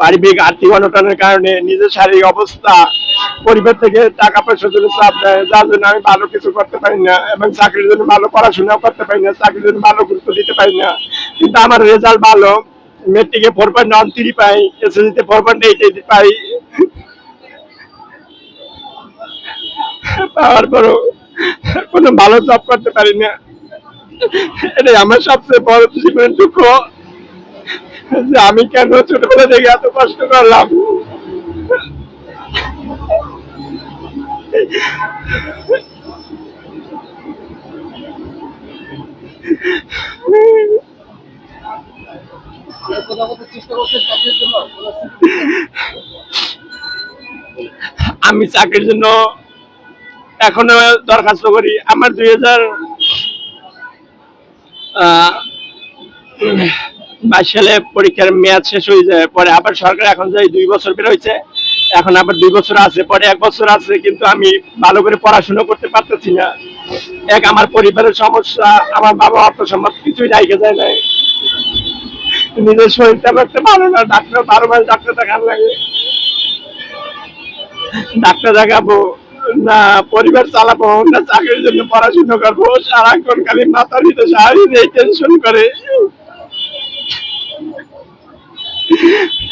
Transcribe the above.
পারিবারিক আর্থিক অনটনের কারণে নিজের শারীরিক অবস্থা, পরিবার থেকে টাকা পয়সার জন্য চাপ দেয়, যার জন্য আমি ভালো কিছু করতে পারি না এবং চাকরির জন্য ভালো পড়াশোনাও করতে পারি না, চাকরির জন্য ভালো গুরুত্ব দিতে পারি না। কিন্তু আমার রেজাল্ট ভালো মেট্রিকে ফোর পয়েন্ট ওয়ান থ্রি পাই এসএসসিতে ফোর পয়েন্ট এইট এইট পাই। পাওয়ার পরও কোনো ভালো জব করতে পারি না। এটাই আমার সবচেয়ে বড় জীবনের দুঃখ। যে আমি কেন ছোটবেলা থেকে এত কষ্ট করলাম? আমি চাকরির জন্য এখনও দরখাস্ত করি। আমার দুই হাজার বাইশ সালে পরীক্ষার মেয়াদ শেষ হয়ে যায়, পরে আবার সরকার এখন যাই দুই বছর বের হয়েছে, এখন আবার দুই বছর আছে, পরে এক বছর আছে, কিন্তু আমি ভালো করে পড়াশোনা করতে পারতেছি না। এক আমার পরিবারের সমস্যা, আমার বাবা অর্থ কিছুই রাইখে যায় নাই। নিজের শরীরটা করতে ভালো না, ডাক্তার বারো মাস ডাক্তার দেখান লাগে। ডাক্তার দেখাবো, না পরিবার চালাবো, না চাকরির জন্য পড়াশোনা করব, সারাক্ষণ খালি মাথার ভিতরে সারাদিন এই টেনশন করে।